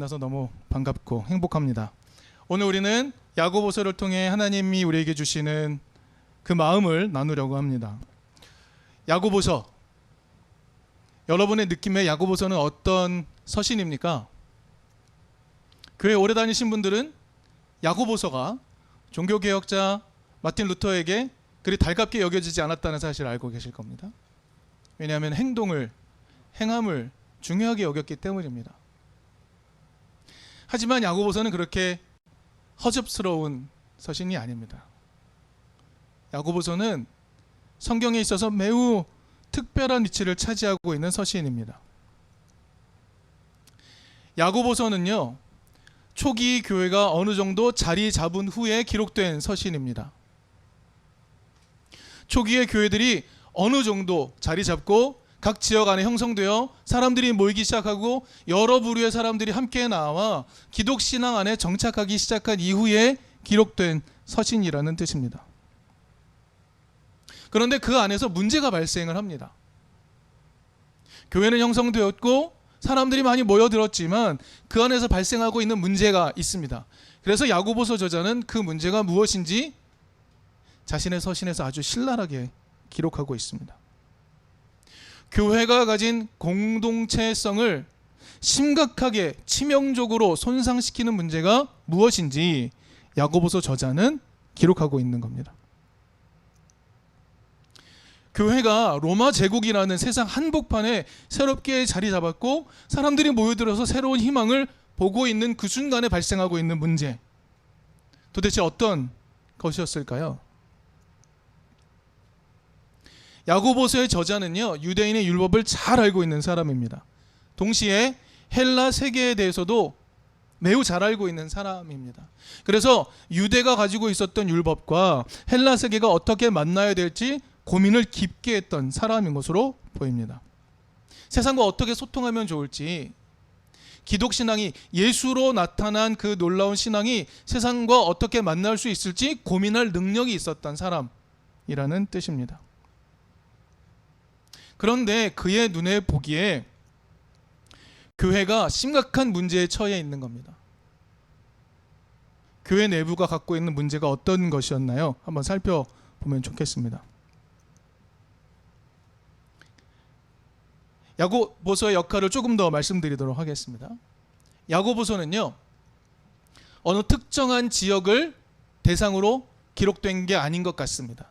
만나서 너무 반갑고 행복합니다. 오늘 우리는 야고보서를 통해 하나님이 우리에게 주시는 그 마음을 나누려고 합니다. 야고보서 여러분의 느낌의 야고보서는 어떤 서신입니까? 교회 오래 다니신 분들은 야고보서가 종교 개혁자 마틴 루터에게 그리 달갑게 여겨지지 않았다는 사실을 알고 계실 겁니다. 왜냐하면 행동을 행함을 중요하게 여겼기 때문입니다. 하지만 야고보서는 그렇게 허접스러운 서신이 아닙니다. 야고보서는 성경에 있어서 매우 특별한 위치를 차지하고 있는 서신입니다. 야고보서는요. 초기 교회가 어느 정도 자리 잡은 후에 기록된 서신입니다. 초기의 교회들이 어느 정도 자리 잡고 각 지역 안에 형성되어 사람들이 모이기 시작하고 여러 부류의 사람들이 함께 나와 기독 신앙 안에 정착하기 시작한 이후에 기록된 서신이라는 뜻입니다. 그런데 그 안에서 문제가 발생을 합니다. 교회는 형성되었고 사람들이 많이 모여들었지만 그 안에서 발생하고 있는 문제가 있습니다. 그래서 야고보서 저자는 그 문제가 무엇인지 자신의 서신에서 아주 신랄하게 기록하고 있습니다. 교회가 가진 공동체성을 심각하게 치명적으로 손상시키는 문제가 무엇인지 야고보서 저자는 기록하고 있는 겁니다. 교회가 로마 제국이라는 세상 한복판에 새롭게 자리 잡았고 사람들이 모여들어서 새로운 희망을 보고 있는 그 순간에 발생하고 있는 문제. 도대체 어떤 것이었을까요? 야고보서의 저자는요 유대인의 율법을 잘 알고 있는 사람입니다. 동시에 헬라 세계에 대해서도 매우 잘 알고 있는 사람입니다. 그래서 유대가 가지고 있었던 율법과 헬라 세계가 어떻게 만나야 될지 고민을 깊게 했던 사람인 것으로 보입니다. 세상과 어떻게 소통하면 좋을지 기독 신앙이 예수로 나타난 그 놀라운 신앙이 세상과 어떻게 만날 수 있을지 고민할 능력이 있었던 사람이라는 뜻입니다. 그런데 그의 눈에 보기에 교회가 심각한 문제에 처해 있는 겁니다. 교회 내부가 갖고 있는 문제가 어떤 것이었나요? 한번 살펴보면 좋겠습니다. 야고보서의 역할을 조금 더 말씀드리도록 하겠습니다. 야고보서는요. 어느 특정한 지역을 대상으로 기록된 게 아닌 것 같습니다.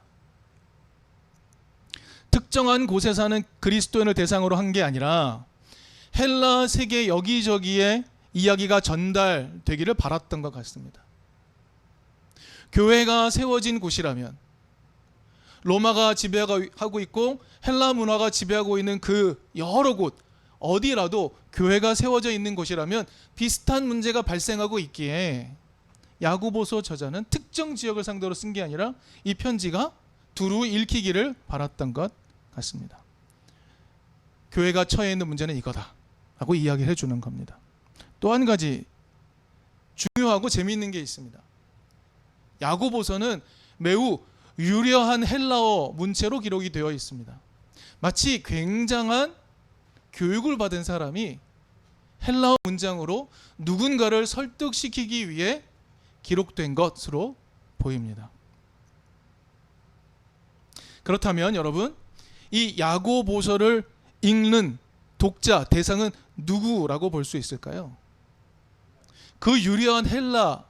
특정한 곳에 사는 그리스도인을 대상으로 한 게 아니라 헬라 세계 여기저기에 이야기가 전달되기를 바랐던 것 같습니다. 교회가 세워진 곳이라면 로마가 지배하고 있고 헬라 문화가 지배하고 있는 그 여러 곳 어디라도 교회가 세워져 있는 곳이라면 비슷한 문제가 발생하고 있기에 야고보서 저자는 특정 지역을 상대로 쓴 게 아니라 이 편지가 두루 읽히기를 바랐던 것 같습니다. 교회가 처해 있는 문제는 이거다. 라고 이야기를 해주는 겁니다. 또 한 가지 중요하고 재미있는 게 있습니다. 야고보서는 매우 유려한 헬라어 문체로 기록이 되어 있습니다. 마치 굉장한 교육을 받은 사람이 헬라어 문장으로 누군가를 설득시키기 위해 기록된 것으로 보입니다. 그렇다면 여러분 이 야고보서를 읽는 독자 대상은 누구라고 볼 수 있을까요? 그 유려한 헬라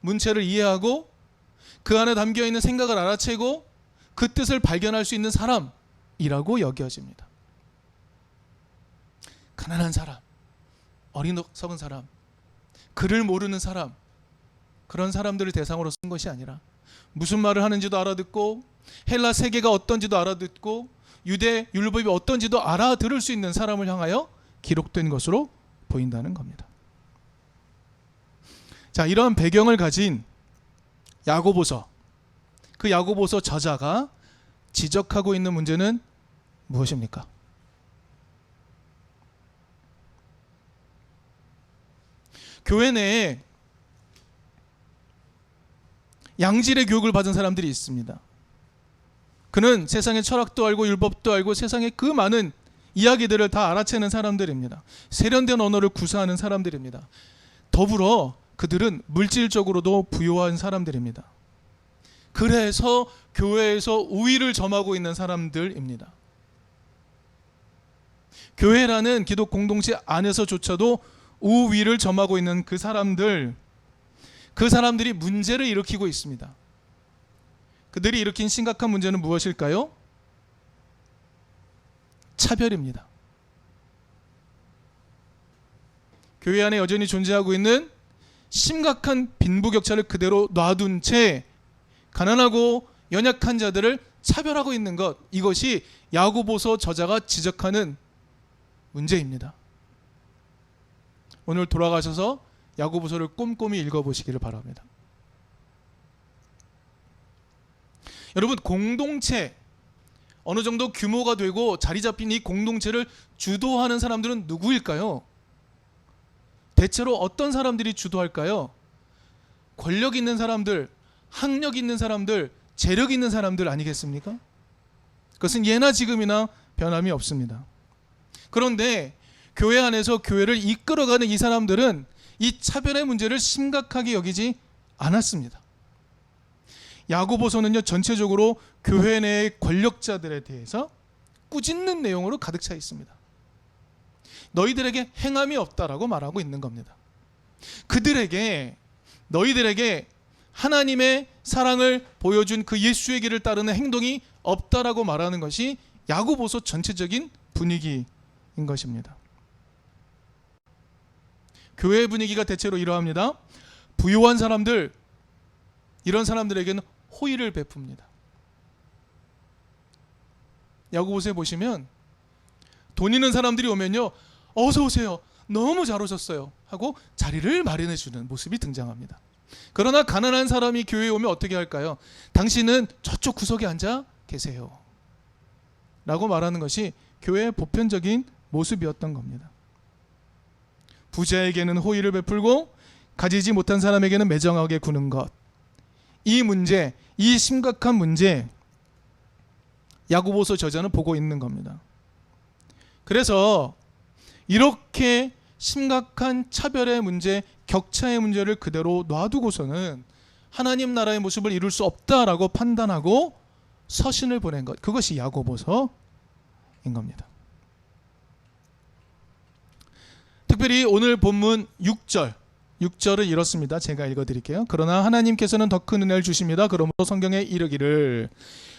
문체를 이해하고 그 안에 담겨 있는 생각을 알아채고 그 뜻을 발견할 수 있는 사람이라고 여겨집니다. 가난한 사람, 어리석은 사람, 글을 모르는 사람 그런 사람들을 대상으로 쓴 것이 아니라 무슨 말을 하는지도 알아듣고 헬라 세계가 어떤지도 알아듣고 유대 율법이 어떤지도 알아들을 수 있는 사람을 향하여 기록된 것으로 보인다는 겁니다. 자, 이러한 배경을 가진 야고보서 그 야고보서 저자가 지적하고 있는 문제는 무엇입니까? 교회 내에 양질의 교육을 받은 사람들이 있습니다. 그는 세상의 철학도 알고 율법도 알고 세상의 그 많은 이야기들을 다 알아채는 사람들입니다. 세련된 언어를 구사하는 사람들입니다. 더불어 그들은 물질적으로도 부유한 사람들입니다. 그래서 교회에서 우위를 점하고 있는 사람들입니다. 교회라는 기독 공동체 안에서조차도 우위를 점하고 있는 그 사람들, 그 사람들이 문제를 일으키고 있습니다. 그들이 일으킨 심각한 문제는 무엇일까요? 차별입니다. 교회 안에 여전히 존재하고 있는 심각한 빈부격차를 그대로 놔둔 채 가난하고 연약한 자들을 차별하고 있는 것 이것이 야고보서 저자가 지적하는 문제입니다. 오늘 돌아가셔서 야고보서를 꼼꼼히 읽어보시기를 바랍니다. 여러분 공동체 어느 정도 규모가 되고 자리 잡힌 이 공동체를 주도하는 사람들은 누구일까요? 대체로 어떤 사람들이 주도할까요? 권력 있는 사람들, 학력 있는 사람들, 재력 있는 사람들 아니겠습니까? 그것은 예나 지금이나 변함이 없습니다. 그런데 교회 안에서 교회를 이끌어가는 이 사람들은 이 차별의 문제를 심각하게 여기지 않았습니다. 야고보서는요 전체적으로 교회 내의 권력자들에 대해서 꾸짖는 내용으로 가득 차 있습니다. 너희들에게 행함이 없다라고 말하고 있는 겁니다. 그들에게 너희들에게 하나님의 사랑을 보여준 그 예수의 길을 따르는 행동이 없다라고 말하는 것이 야고보서 전체적인 분위기인 것입니다. 교회 분위기가 대체로 이러합니다. 부유한 사람들 이런 사람들에게는 호의를 베풉니다. 야고보서에 보시면 돈 있는 사람들이 오면요. 어서 오세요. 너무 잘 오셨어요. 하고 자리를 마련해 주는 모습이 등장합니다. 그러나 가난한 사람이 교회에 오면 어떻게 할까요? 당신은 저쪽 구석에 앉아 계세요. 라고 말하는 것이 교회의 보편적인 모습이었던 겁니다. 부자에게는 호의를 베풀고 가지지 못한 사람에게는 매정하게 구는 것. 이 문제, 이 심각한 문제 야고보서 저자는 보고 있는 겁니다. 그래서 이렇게 심각한 차별의 문제, 격차의 문제를 그대로 놔두고서는 하나님 나라의 모습을 이룰 수 없다라고 판단하고 서신을 보낸 것. 그것이 야고보서인 겁니다. 특별히 오늘 본문 6절 6절은 이렇습니다. 제가 읽어 드릴게요. 그러나 하나님께서는 더 큰 은혜를 주십니다. 그러므로 성경에 이르기를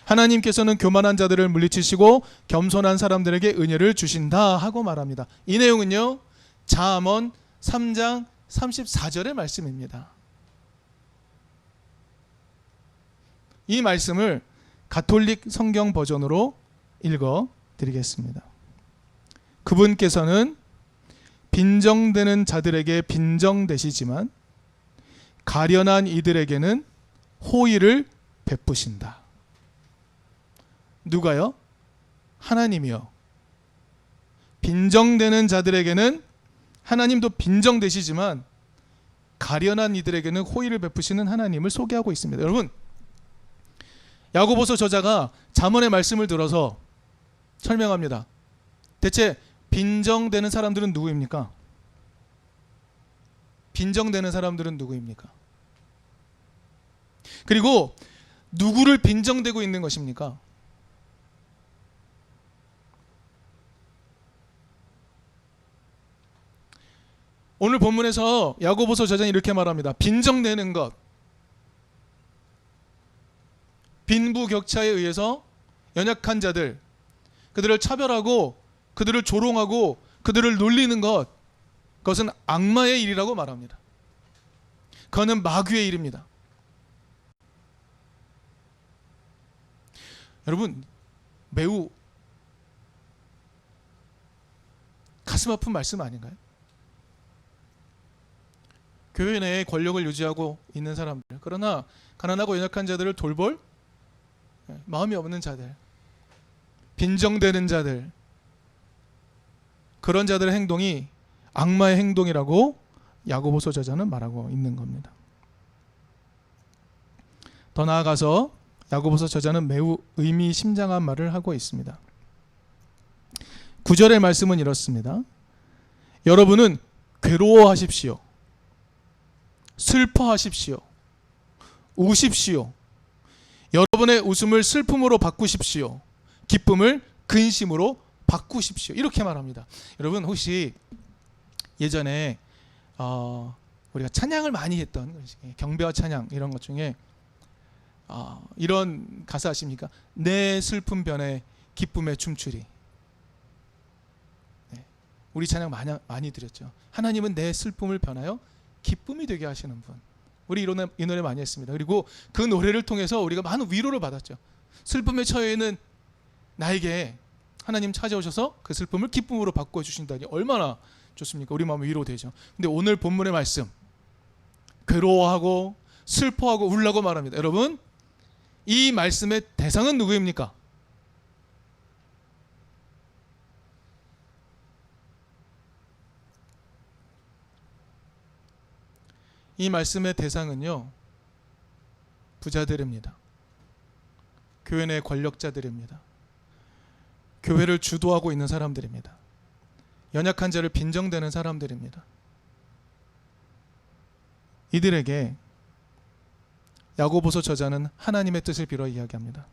하나님께서는 교만한 자들을 물리치시고 겸손한 사람들에게 은혜를 주신다 하고 말합니다. 이 내용은요. 잠언 3장 34절의 말씀입니다. 이 말씀을 가톨릭 성경 버전으로 읽어 드리겠습니다. 그분께서는 빈정되는 자들에게 빈정되시지만 가련한 이들에게는 호의를 베푸신다. 누가요? 하나님이요. 빈정되는 자들에게는 하나님도 빈정되시지만 가련한 이들에게는 호의를 베푸시는 하나님을 소개하고 있습니다. 여러분, 야고보서 저자가 잠언의 말씀을 들어서 설명합니다. 대체 빈정되는 사람들은 누구입니까? 빈정되는 사람들은 누구입니까? 그리고 누구를 빈정되고 있는 것입니까? 오늘 본문에서 야고보서 저자는 이렇게 말합니다. 빈정되는 것. 빈부격차에 의해서 연약한 자들, 그들을 차별하고 그들을 조롱하고 그들을 놀리는 것 그것은 악마의 일이라고 말합니다. 그거는 마귀의 일입니다. 여러분 매우 가슴 아픈 말씀 아닌가요? 교회 내에 권력을 유지하고 있는 사람들 그러나 가난하고 연약한 자들을 돌볼 마음이 없는 자들 빈정되는 자들 그런 자들의 행동이 악마의 행동이라고 야고보서 저자는 말하고 있는 겁니다. 더 나아가서 야고보서 저자는 매우 의미심장한 말을 하고 있습니다. 구절의 말씀은 이렇습니다. 여러분은 괴로워하십시오. 슬퍼하십시오. 우십시오. 여러분의 웃음을 슬픔으로 바꾸십시오. 기쁨을 근심으로 바꾸십시오. 이렇게 말합니다. 여러분 혹시 예전에 어, 우리가 찬양을 많이 했던 경배와 찬양 이런 것 중에 어, 이런 가사 아십니까? 내 슬픔 변에 기쁨에 춤추리. 네. 우리 찬양 많이, 많이 드렸죠. 하나님은 내 슬픔을 변하여 기쁨이 되게 하시는 분. 우리 이 노래, 이 노래 많이 했습니다. 그리고 그 노래를 통해서 우리가 많은 위로를 받았죠. 슬픔에 처해 있는 나에게 하나님 찾아오셔서 그 슬픔을 기쁨으로 바꿔 주신다니 얼마나 좋습니까? 우리 마음이 위로되죠. 근데 오늘 본문의 말씀 괴로워하고 슬퍼하고 울라고 말합니다. 여러분 이 말씀의 대상은 누구입니까? 이 말씀의 대상은요 부자들입니다. 교회 내 권력자들입니다. 교회를 주도하고 있는 사람들입니다. 연약한 자를 빈정대는 사람들입니다. 이들에게 야고보서 저자는 하나님의 뜻을 빌어 이야기합니다.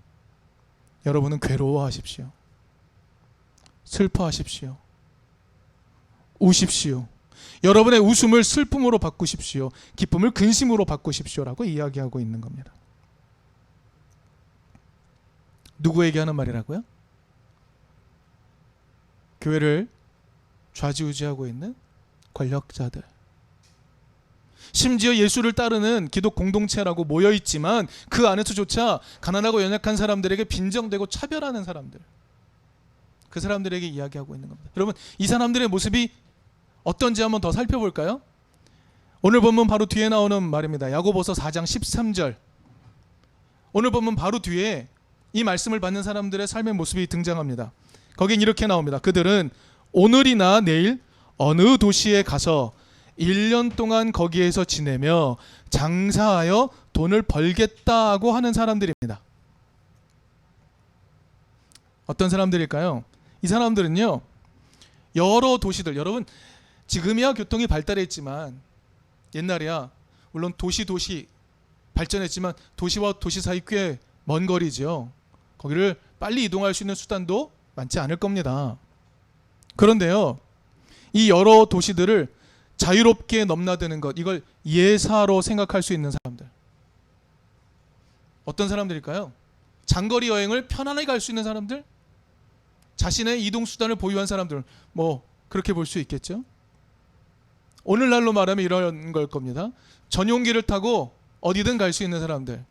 여러분은 괴로워하십시오. 슬퍼하십시오. 우십시오. 여러분의 웃음을 슬픔으로 바꾸십시오. 기쁨을 근심으로 바꾸십시오라고 이야기하고 있는 겁니다. 누구에게 하는 말이라고요? 교회를 좌지우지하고 있는 권력자들. 심지어 예수를 따르는 기독 공동체라고 모여 있지만 그 안에서조차 가난하고 연약한 사람들에게 빈정되고 차별하는 사람들. 그 사람들에게 이야기하고 있는 겁니다. 여러분, 이 사람들의 모습이 어떤지 한번 더 살펴볼까요? 오늘 본문 바로 뒤에 나오는 말입니다. 야고보서 4장 13절. 오늘 본문 바로 뒤에 이 말씀을 받는 사람들의 삶의 모습이 등장합니다. 거긴 이렇게 나옵니다. 그들은 오늘이나 내일 어느 도시에 가서 1년 동안 거기에서 지내며 장사하여 돈을 벌겠다고 하는 사람들입니다. 어떤 사람들일까요? 이 사람들은요. 여러 도시들 여러분 지금이야 교통이 발달했지만 옛날이야 물론 도시 도시 발전했지만 도시와 도시 사이 꽤 먼 거리죠. 거기를 빨리 이동할 수 있는 수단도 많지 않을 겁니다. 그런데요. 이 여러 도시들을 자유롭게 넘나드는 것 이걸 예사로 생각할 수 있는 사람들. 어떤 사람들일까요? 장거리 여행을 편안하게 갈 수 있는 사람들? 자신의 이동 수단을 보유한 사람들. 뭐 그렇게 볼 수 있겠죠? 오늘날로 말하면 이런 걸 겁니다. 전용기를 타고 어디든 갈 수 있는 사람들.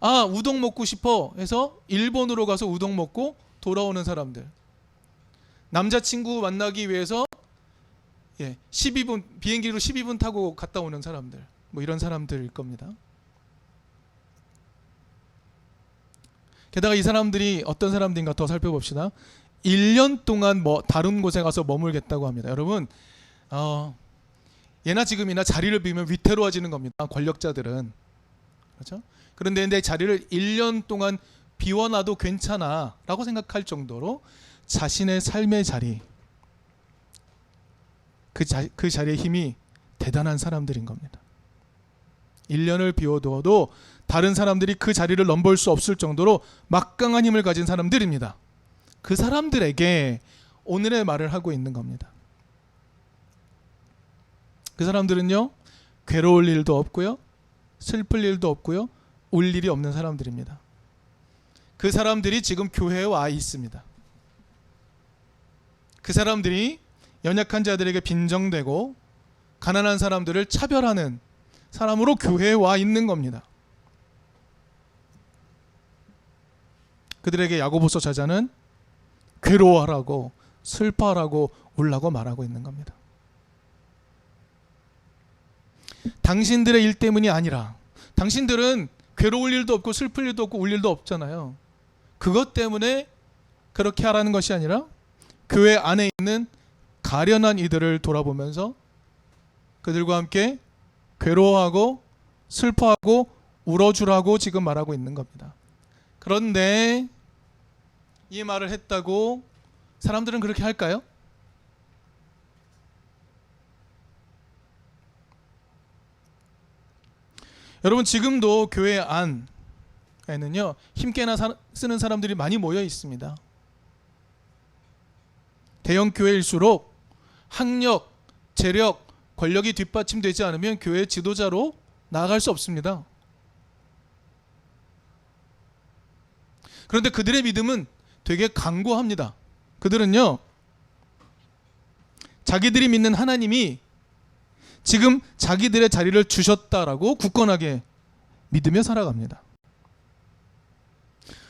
아, 우동 먹고 싶어 해서 일본으로 가서 우동 먹고 돌아오는 사람들. 남자친구 만나기 위해서 예, 12분 비행기로 12분 타고 갔다 오는 사람들. 뭐 이런 사람들일 겁니다. 게다가 이 사람들이 어떤 사람들인가 더 살펴봅시다. 1년 동안 뭐 다른 곳에 가서 머물겠다고 합니다. 여러분, 어, 예나 지금이나 자리를 비우면 위태로워지는 겁니다. 권력자들은 그렇죠? 그런데 내 자리를 1년 동안 비워놔도 괜찮아 라고 생각할 정도로 자신의 삶의 자리 그, 자, 그 자리의 힘이 대단한 사람들인 겁니다. 1년을 비워두어도 다른 사람들이 그 자리를 넘볼 수 없을 정도로 막강한 힘을 가진 사람들입니다. 그 사람들에게 오늘의 말을 하고 있는 겁니다. 그 사람들은요, 괴로울 일도 없고요, 슬플 일도 없고요, 울 일이 없는 사람들입니다. 그 사람들이 지금 교회에 와 있습니다. 그 사람들이 연약한 자들에게 빈정되고 가난한 사람들을 차별하는 사람으로 교회에 와 있는 겁니다. 그들에게 야고보서 저자는 괴로워하라고 슬퍼하라고 울라고 말하고 있는 겁니다. 당신들의 일 때문이 아니라 당신들은 괴로울 일도 없고 슬플 일도 없고 울 일도 없잖아요. 그것 때문에 그렇게 하라는 것이 아니라 교회 안에 있는 가련한 이들을 돌아보면서 그들과 함께 괴로워하고 슬퍼하고 울어주라고 지금 말하고 있는 겁니다. 그런데 이 말을 했다고 사람들은 그렇게 할까요? 여러분 지금도 교회 안 에는요 힘께나 사- 쓰는 사람들이 많이 모여 있습니다. 대형 교회일수록 학력, 재력, 권력이 뒷받침되지 않으면 교회 지도자로 나아갈 수 없습니다. 그런데 그들의 믿음은 되게 강고합니다. 그들은요, 자기들이 믿는 하나님이 지금 자기들의 자리를 주셨다라고 굳건하게 믿으며 살아갑니다.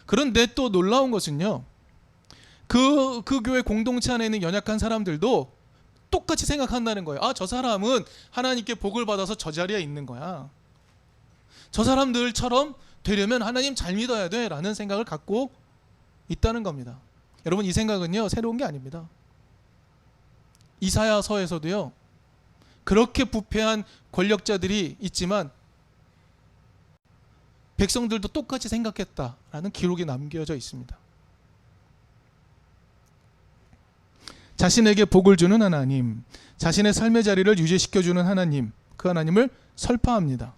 그런데 또 놀라운 것은요, 그, 그 교회 공동체 안에 있는 연약한 사람들도 똑같이 생각한다는 거예요. 아, 저 사람은 하나님께 복을 받아서 저 자리에 있는 거야. 저 사람들처럼 되려면 하나님 잘 믿어야 돼. 라는 생각을 갖고 있다는 겁니다. 여러분, 이 생각은요, 새로운 게 아닙니다. 이사야서에서도요, 그렇게 부패한 권력자들이 있지만, 백성들도 똑같이 생각했다라는 기록이 남겨져 있습니다. 자신에게 복을 주는 하나님, 자신의 삶의 자리를 유지시켜 주는 하나님, 그 하나님을 설파합니다.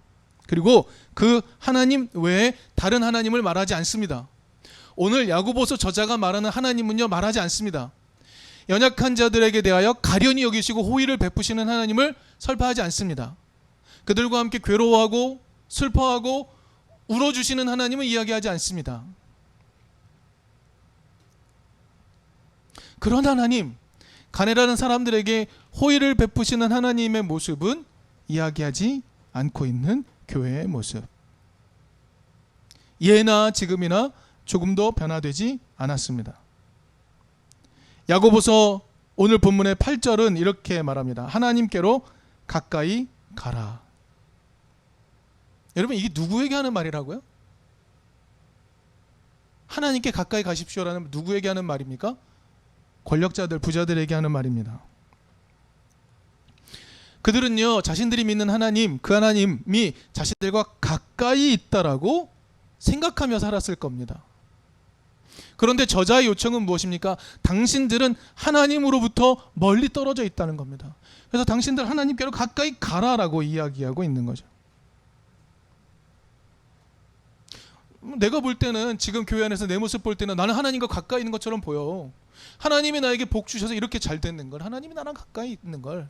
그리고 그 하나님 외에 다른 하나님을 말하지 않습니다. 오늘 야고보서 저자가 말하는 하나님은요 말하지 않습니다. 연약한 자들에게 대하여 가련히 여기시고 호의를 베푸시는 하나님을 설파하지 않습니다. 그들과 함께 괴로워하고 슬퍼하고 울어주시는 하나님을 이야기하지 않습니다. 그런 하나님, 가내라는 사람들에게 호의를 베푸시는 하나님의 모습은 이야기하지 않고 있는 교회의 모습. 예나 지금이나 조금도 변화되지 않았습니다. 야고보서 오늘 본문의 8절은 이렇게 말합니다. 하나님께로 가까이 가라. 여러분 이게 누구에게 하는 말이라고요? 하나님께 가까이 가십시오라는 누구에게 하는 말입니까? 권력자들, 부자들에게 하는 말입니다. 그들은요, 자신들이 믿는 하나님, 그 하나님이 자신들과 가까이 있다라고 생각하며 살았을 겁니다. 그런데 저자의 요청은 무엇입니까? 당신들은 하나님으로부터 멀리 떨어져 있다는 겁니다. 그래서 당신들 하나님께로 가까이 가라라고 이야기하고 있는 거죠. 내가 볼 때는 지금 교회 안에서 내 모습 볼 때는 나는 하나님과 가까이 있는 것처럼 보여. 하나님이 나에게 복 주셔서 이렇게 잘 됐는 걸 하나님이 나랑 가까이 있는 걸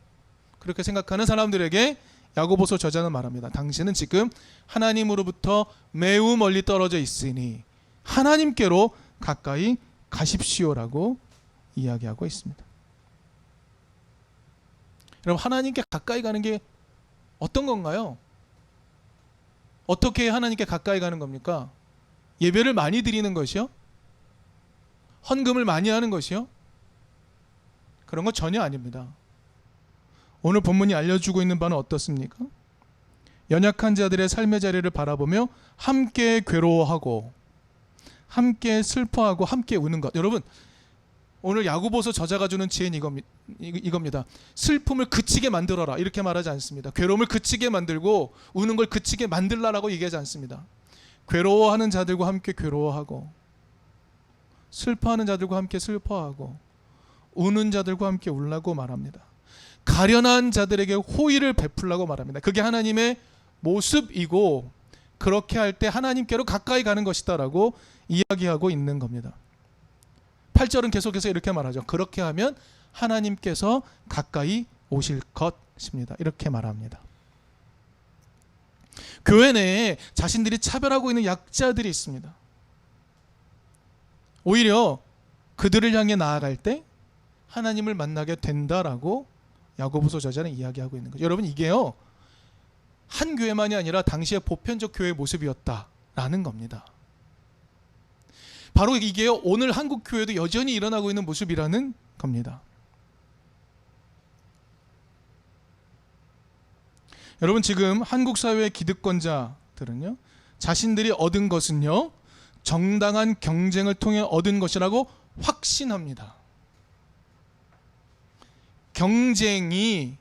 그렇게 생각하는 사람들에게 야고보서 저자는 말합니다. 당신은 지금 하나님으로부터 매우 멀리 떨어져 있으니 하나님께로 가까이 가십시오라고 이야기하고 있습니다. 여러분 하나님께 가까이 가는 게 어떤 건가요? 어떻게 하나님께 가까이 가는 겁니까? 예배를 많이 드리는 것이요? 헌금을 많이 하는 것이요? 그런 거 전혀 아닙니다. 오늘 본문이 알려주고 있는 바는 어떻습니까? 연약한 자들의 삶의 자리를 바라보며 함께 괴로워하고 함께 슬퍼하고 함께 우는 것. 여러분 오늘 야구보서 저자가 주는 지혜는 이겁니다. 슬픔을 그치게 만들어라 이렇게 말하지 않습니다. 괴로움을 그치게 만들고 우는 걸 그치게 만들라라고 얘기하지 않습니다. 괴로워하는 자들과 함께 괴로워하고 슬퍼하는 자들과 함께 슬퍼하고 우는 자들과 함께 울라고 말합니다. 가련한 자들에게 호의를 베풀라고 말합니다. 그게 하나님의 모습이고 그렇게 할 때 하나님께로 가까이 가는 것이다라고 이야기하고 있는 겁니다. 8절은 계속해서 이렇게 말하죠. 그렇게 하면 하나님께서 가까이 오실 것입니다. 이렇게 말합니다. 교회 내에 자신들이 차별하고 있는 약자들이 있습니다. 오히려 그들을 향해 나아갈 때 하나님을 만나게 된다라고 야고보서 저자는 이야기하고 있는 거죠. 여러분 이게요. 한 교회만이 아니라 당시의 보편적 교회의 모습이었다라는 겁니다. 바로 이게요. 오늘 한국 교회도 여전히 일어나고 있는 모습이라는 겁니다. 여러분 지금 한국 사회의 기득권자들은요. 자신들이 얻은 것은요. 정당한 경쟁을 통해 얻은 것이라고 확신합니다. 경쟁이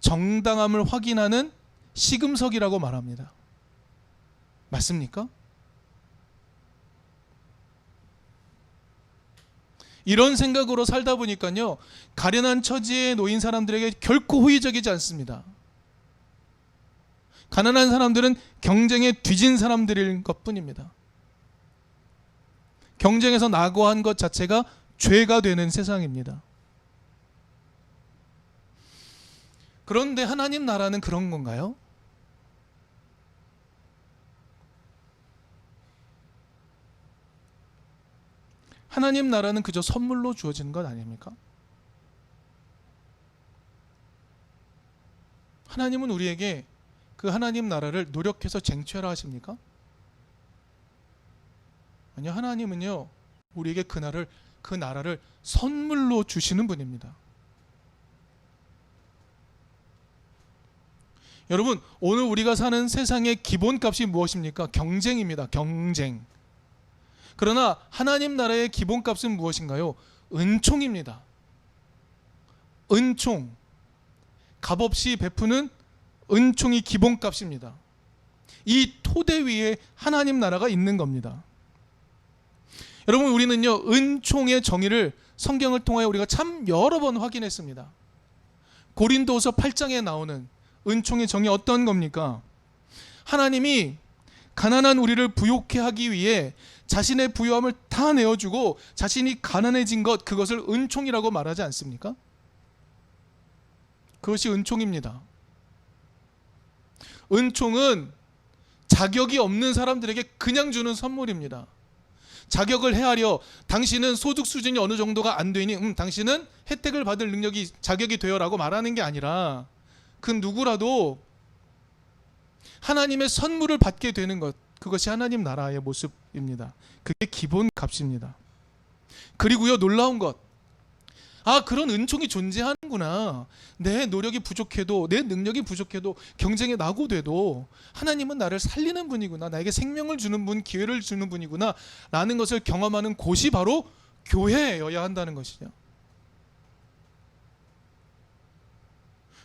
정당함을 확인하는 시금석이라고 말합니다. 맞습니까? 이런 생각으로 살다 보니까요. 가련한 처지에 놓인 사람들에게 결코 호의적이지 않습니다. 가난한 사람들은 경쟁에 뒤진 사람들일 것 뿐입니다. 경쟁에서 낙오한 것 자체가 죄가 되는 세상입니다. 그런데 하나님 나라는 그런 건가요? 하나님 나라는 그저 선물로 주어지는 것 아닙니까? 하나님은 우리에게 그 하나님 나라를 노력해서 쟁취하라 하십니까? 아니요, 하나님은요, 우리에게 그 나라를, 그 나라를 선물로 주시는 분입니다. 여러분, 오늘 우리가 사는 세상의 기본값이 무엇입니까? 경쟁입니다. 경쟁. 그러나 하나님 나라의 기본값은 무엇인가요? 은총입니다. 은총. 값없이 베푸는 은총이 기본값입니다. 이 토대 위에 하나님 나라가 있는 겁니다. 여러분 우리는요 은총의 정의를 성경을 통하여 우리가 참 여러 번 확인했습니다. 고린도서 8장에 나오는 은총의 정의 어떤 겁니까? 하나님이 가난한 우리를 부욕해 하기 위해 자신의 부유함을 다 내어주고 자신이 가난해진 것 그것을 은총이라고 말하지 않습니까? 그것이 은총입니다. 은총은 자격이 없는 사람들에게 그냥 주는 선물입니다. 자격을 헤아려 당신은 소득 수준이 어느 정도가 안 되니 음 당신은 혜택을 받을 능력이 자격이 되어라고 말하는 게 아니라 그 누구라도 하나님의 선물을 받게 되는 것 그것이 하나님 나라의 모습입니다. 그게 기본 값입니다. 그리고요 놀라운 것. 아 그런 은총이 존재하는구나. 내 노력이 부족해도 내 능력이 부족해도 경쟁에 낙오돼도 하나님은 나를 살리는 분이구나. 나에게 생명을 주는 분, 기회를 주는 분이구나. 라는 것을 경험하는 곳이 바로 교회여야 한다는 것이죠.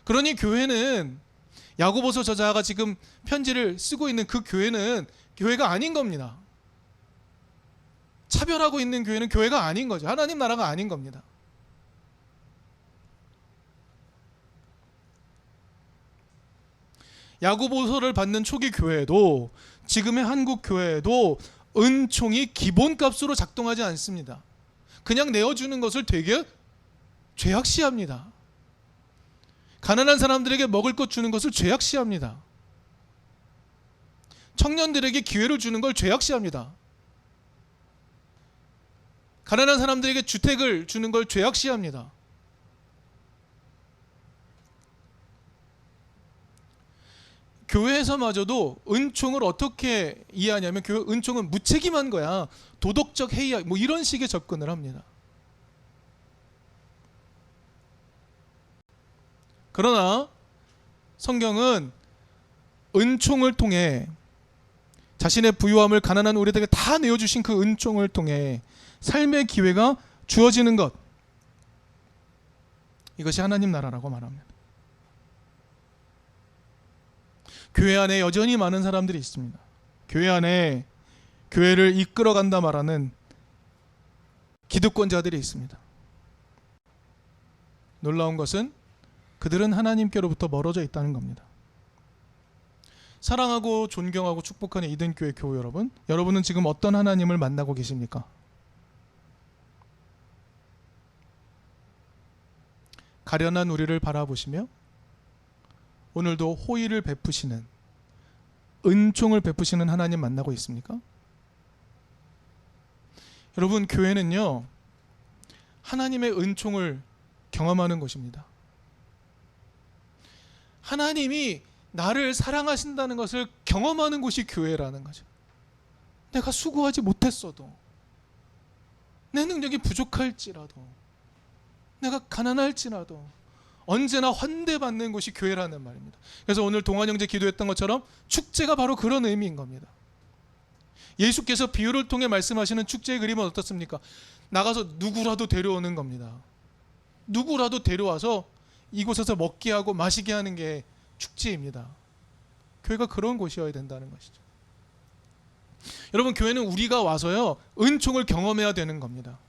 그러니 교회는 야고보서 저자가 지금 편지를 쓰고 있는 그 교회는 교회가 아닌 겁니다. 차별하고 있는 교회는 교회가 아닌 거죠. 하나님 나라가 아닌 겁니다. 야고보서를 받는 초기 교회도 지금의 한국 교회도 은총이 기본값으로 작동하지 않습니다. 그냥 내어주는 것을 되게 죄악시합니다. 가난한 사람들에게 먹을 것 주는 것을 죄악시합니다. 청년들에게 기회를 주는 걸 죄악시합니다. 가난한 사람들에게 주택을 주는 걸 죄악시합니다. 교회에서마저도 은총을 어떻게 이해하냐면 교 은총은 무책임한 거야. 도덕적 해이야. 뭐 이런 식의 접근을 합니다. 그러나 성경은 은총을 통해 자신의 부유함을 가난한 우리들에게 다 내어 주신 그 은총을 통해 삶의 기회가 주어지는 것 이것이 하나님 나라라고 말합니다. 교회 안에 여전히 많은 사람들이 있습니다. 교회 안에 교회를 이끌어 간다 말하는 기득권자들이 있습니다. 놀라운 것은 그들은 하나님께로부터 멀어져 있다는 겁니다. 사랑하고 존경하고 축복하는 이든교회 교우 여러분, 여러분은 지금 어떤 하나님을 만나고 계십니까? 가련한 우리를 바라보시며 오늘도 호의를 베푸시는 은총을 베푸시는 하나님 만나고 있습니까? 여러분 교회는요 하나님의 은총을 경험하는 것입니다. 하나님이 나를 사랑하신다는 것을 경험하는 곳이 교회라는 거죠. 내가 수고하지 못했어도 내 능력이 부족할지라도 내가 가난할지라도 언제나 환대받는 곳이 교회라는 말입니다. 그래서 오늘 동안영제 기도했던 것처럼 축제가 바로 그런 의미인 겁니다. 예수께서 비유를 통해 말씀하시는 축제의 그림은 어떻습니까? 나가서 누구라도 데려오는 겁니다. 누구라도 데려와서 이곳에서 먹게 하고 마시게 하는 게 축제입니다. 교회가 그런 곳이어야 된다는 것이죠. 여러분 교회는 우리가 와서요 은총을 경험해야 되는 겁니다.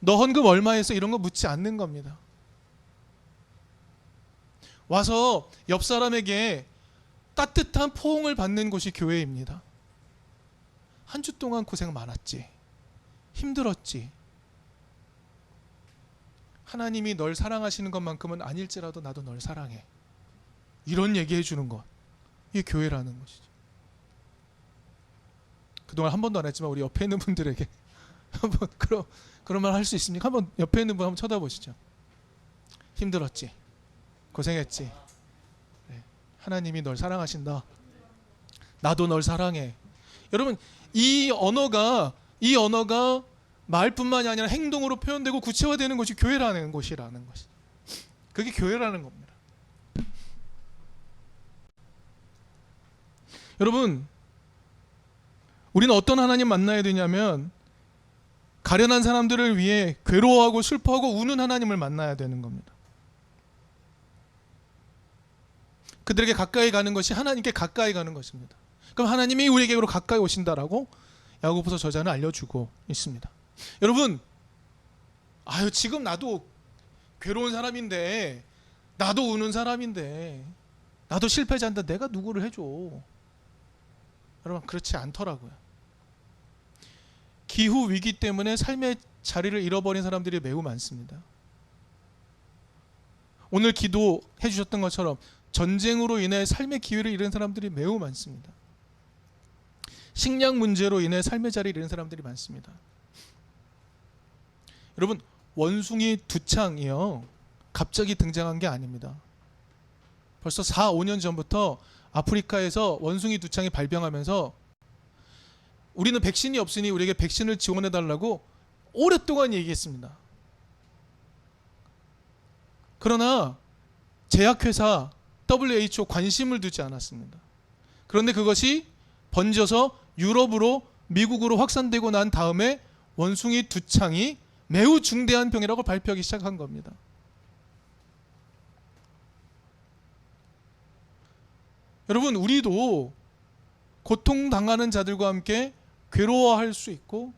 너 헌금 얼마 했어? 이런 거 묻지 않는 겁니다. 와서 옆 사람에게 따뜻한 포옹을 받는 곳이 교회입니다. 한 주 동안 고생 많았지. 힘들었지. 하나님이 널 사랑하시는 것만큼은 아닐지라도 나도 널 사랑해. 이런 얘기해 주는 것. 이게 교회라는 것이죠. 그동안 한 번도 안 했지만 우리 옆에 있는 분들에게 한번 그런 그런 말 할 수 있습니까? 한번 옆에 있는 분 한번 쳐다보시죠. 힘들었지. 고생했지. 네. 하나님이 널 사랑하신다. 나도 널 사랑해. 여러분 이 언어가 이 언어가 말뿐만이 아니라 행동으로 표현되고 구체화되는 것이 교회라는 것이라는 것이. 그게 교회라는 겁니다. 여러분 우리는 어떤 하나님 만나야 되냐면 가련한 사람들을 위해 괴로워하고 슬퍼하고 우는 하나님을 만나야 되는 겁니다. 그들에게 가까이 가는 것이 하나님께 가까이 가는 것입니다. 그럼 하나님이 우리에게로 가까이 오신다라고 야고보서 저자는 알려주고 있습니다. 여러분, 아유 지금 나도 괴로운 사람인데 나도 우는 사람인데 나도 실패자인데 내가 누구를 해줘? 여러분 그렇지 않더라고요. 기후 위기 때문에 삶의 자리를 잃어버린 사람들이 매우 많습니다. 오늘 기도해 주셨던 것처럼 전쟁으로 인해 삶의 기회를 잃은 사람들이 매우 많습니다. 식량 문제로 인해 삶의 자리를 잃은 사람들이 많습니다. 여러분 원숭이 두창이요 갑자기 등장한 게 아닙니다. 벌써 4, 5년 전부터 아프리카에서 원숭이 두창이 발병하면서 우리는 백신이 없으니 우리에게 백신을 지원해 달라고 오랫동안 얘기했습니다. 그러나 제약회사 WHO 관심을 두지 않았습니다. 그런데 그것이 번져서 유럽으로 미국으로 확산되고 난 다음에 원숭이 두창이 매우 중대한 병이라고 발표하기 시작한 겁니다. 여러분 우리도 고통당하는 자들과 함께 괴로워할 수 있고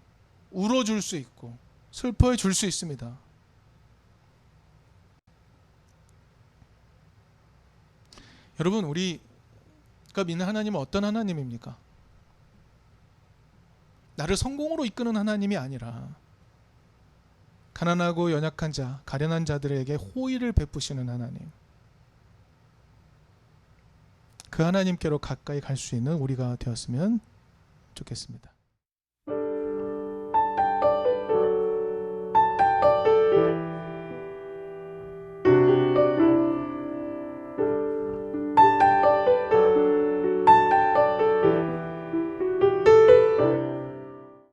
울어줄 수 있고 슬퍼해 줄 수 있습니다. 여러분 우리가 믿는 하나님은 어떤 하나님입니까? 나를 성공으로 이끄는 하나님이 아니라 가난하고 연약한 자, 가련한 자들에게 호의를 베푸시는 하나님. 그 하나님께로 가까이 갈 수 있는 우리가 되었으면 좋겠습니다.